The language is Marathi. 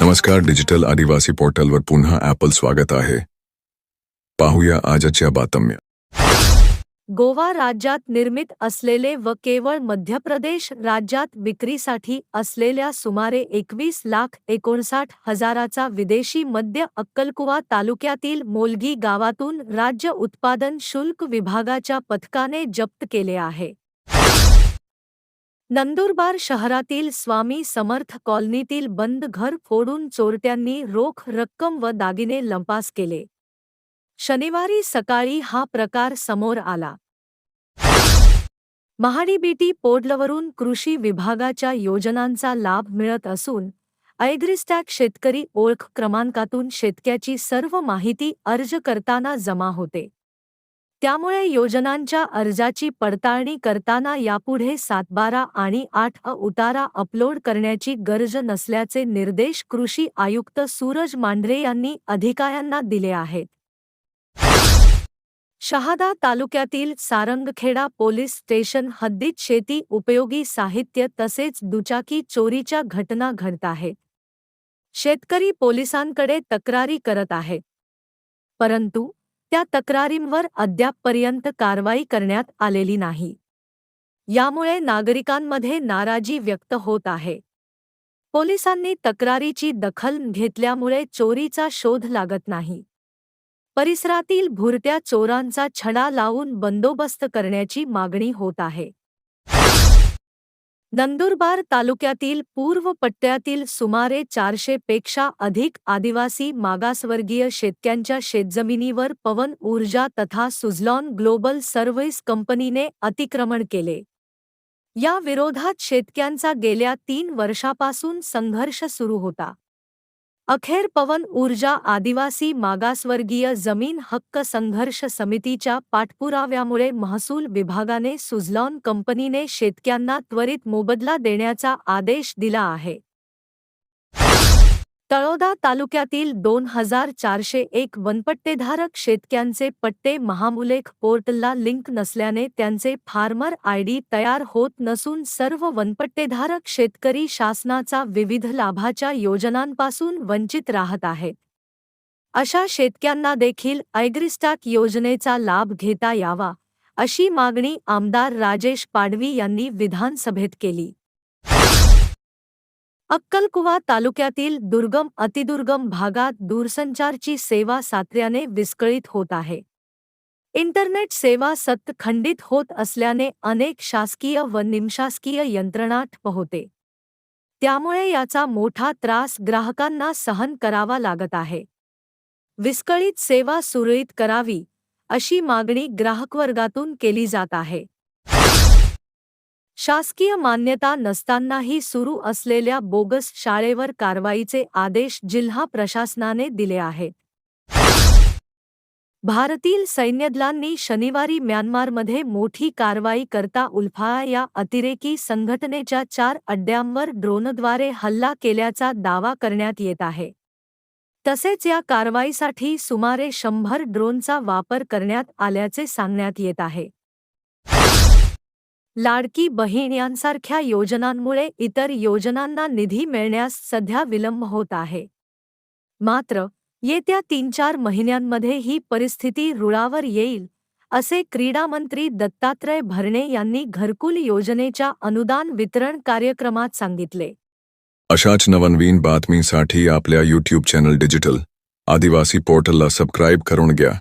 नमस्कार डिजिटल आदिवासी पोर्टलवर पुन्हा ॲपल स्वागत आहे. पाहूया आजच्या बातम्या. गोवा राज्यात निर्मित असलेले व केवळ मध्य प्रदेश राज्यात विक्रीसाठी असलेल्या सुमारे एकवीस लाख एकोणसाठ हजाराचा विदेशी मद्य अक्कलकुवा तालुक्यातील मोलगी गावातून राज्य उत्पादन शुल्क विभागाच्या पथकाने जप्त केले आहे. नंदुरबार शहरातील स्वामी समर्थ कॉलनीतील बंद घर फोडून चोरट्यांनी रोख रक्कम व दागिने लंपास केले. शनिवारी सकाळी हा प्रकार समोर आला. महाडीबीटी पोर्टलवरून कृषी विभागाच्या योजनांचा लाभ मिळत असून ऐग्रिस्टॅक शेतकरी ओळख क्रमांकातून शेतक्याची सर्व माहिती अर्ज करताना जमा होते. त्यामुळे योजनांच्या अर्जाची पडताळणी करताना यापुढे सातबारा आणि आठ अ उतारा अपलोड करण्याची गरज नसल्याचे निर्देश कृषी आयुक्त सूरज मांढरे यांनी अधिकाऱ्यांना दिले आहेत. शहादा तालुक्यातील सारंगखेडा पोलीस स्टेशन हद्दीत शेती उपयोगी साहित्य तसेच दुचाकी चोरीच्या घटना घडत आहेत शेतकरी पोलिसांकडे तक्रारी करत आहेत परंतु त्या तक्रारींवर अद्यापपर्यंत कारवाई करण्यात आलेली नाही. यामुळे नागरिकांमध्ये नाराजी व्यक्त होत आहे. पोलिसांनी तक्रारीची दखल घेतल्यामुळे चोरीचा शोध लागत नाही. परिसरातील भुरट्या चोरांचा छडा लावून बंदोबस्त करण्याची मागणी होत आहे. नंदुरबार तालुक्यातील पूर्व पट्ट्यातील सुमारे चारशे पेक्षा अधिक आदिवासी मागासवर्गीय शेतक्यांच्या शेतजमिनीवर पवन ऊर्जा तथा सुझलॉन ग्लोबल सर्व्हिस कंपनीने अतिक्रमण केले. या विरोधात शेतक्यांचा गेल्या तीन वर्षापासून संघर्ष सुरू होता. अखेर पवन ऊर्जा आदिवासी मागासवर्गीय जमीन हक्क संघर्ष समितीच्या पाठपुराव्यामुळे महसूल विभागाने सुझलॉन कंपनीने शेतक्यांना त्वरित मोबदला देण्याचा आदेश दिला आहे. तळोदा तालुक्यातील दोन हजार चारशे एक वनपट्टेधारक शेतक्यांचे पट्टे महामुलेख पोर्टलला लिंक नसल्याने त्यांचे फार्मर आयडी तयार होत नसून सर्व वनपट्टेधारक शेतकरी शासनाचा विविध लाभाच्या योजनांपासून वंचित राहत आहेत अशा शेतक्यांना देखील ऐग्रिस्टाक योजनेचा लाभ घेता यावा अशी मागणी आमदार राजेश पाडवी यांनी विधानसभेत केली. अक्कलकुवा तालुक्यातील दुर्गम अतिदुर्गम भागात दूरसंचारची सेवा सातत्याने विस्कळीत होत आहे. इंटरनेट सेवा सतत खंडित होत असल्याने अनेक शासकीय व निमशासकीय यंत्रणा ठप्प होते त्यामुळे याचा मोठा त्रास ग्राहकांना सहन करावा लागत आहे. विस्कळीत सेवा सुरळीत करावी अशी मागणी ग्राहकवर्गातून केली जात आहे. शासकीय मान्यता नसतानाही सुरू असलेल्या बोगस शाळेवर कारवाईचे आदेश जिल्हा प्रशासनाने दिले आहेत भारतीय सैन्यदलांनी शनिवारी म्यानमारमध्ये मोठी कारवाई करता उल्फाळा या अतिरेकी संघटनेच्या चार अड्ड्यांवर ड्रोनद्वारे हल्ला केल्याचा दावा करण्यात येत आहे. तसेच या कारवाईसाठी सुमारे शंभर ड्रोनचा वापर करण्यात आल्याचे सांगण्यात येत आहे. लाडकी बहीण यांसारख्या योजनांमुळे इतर योजनांना निधी मिळण्यास सध्या विलंब होत आहे. मात्र येत्या तीन चार महिन्यांमध्ये ही परिस्थिती रुळावर येईल असे क्रीडामंत्री दत्तात्रय भरणे यांनी घरकुल योजनेच्या अनुदान वितरण कार्यक्रमात सांगितले. अशाच नवनवीन बातमीसाठी आपल्या यूट्यूब चॅनल डिजिटल आदिवासी पोर्टलला सबस्क्राईब करून घ्या.